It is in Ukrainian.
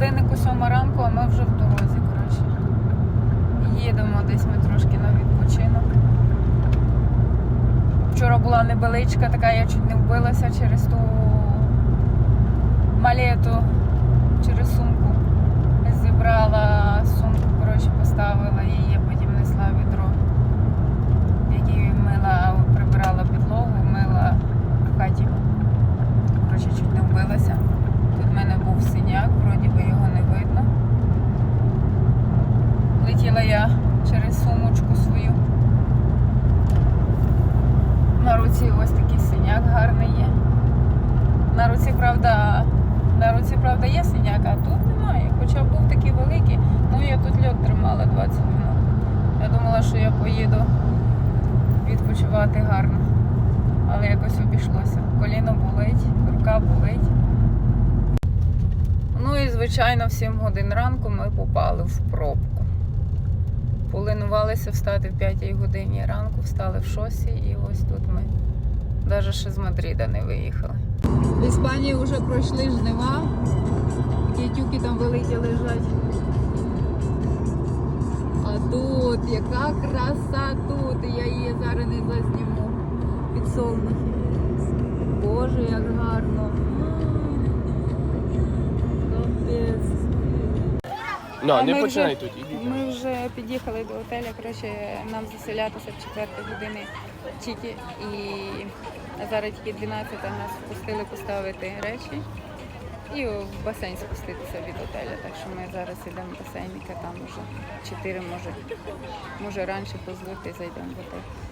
ранку, сьома ранку, а ми вже в дорозі, коротше. Їдемо десь ми трошки на відпочинок. Вчора була небеличка, така я чуть не вбилася через ту малету, через сумку. Зібрала сумку, коротше, поставила її, а потім несла відро, в мила, прибирала підлогу, мила в хаті. Коротше, чуть не вбилася. Тут в мене був Летіла я через сумочку свою. На руці ось такий синяк гарний є. На руці, правда, на руці, правда, є синяк, а тут немає. Хоча був такий великий, ну я тут льот тримала 20 минут. Я думала, що я поїду відпочивати гарно. Але якось обійшлося. Коліно болить, рука болить. Ну і звичайно, в 7 годин ранку ми попали в пробку. Полинувалися встати в 5 годині ранку, встали в 6 і ось тут ми навіть ще з Мадрида не виїхали. В Іспанії вже пройшли жнива. Тюки там великі лежать. А тут яка краса тут, я її зараз не зазніму під сонячні. Боже, як гарно. Капець. Ну, не починай тут, ідіть. Ми під'їхали до отеля, коротше, нам заселятися в 4 години тільки. І зараз тільки 12 нас впустили поставити речі і в басейн спуститися від отеля. Так що ми зараз йдемо в басейн, а там вже 4 може, може раніше позвати, зайдемо в готель.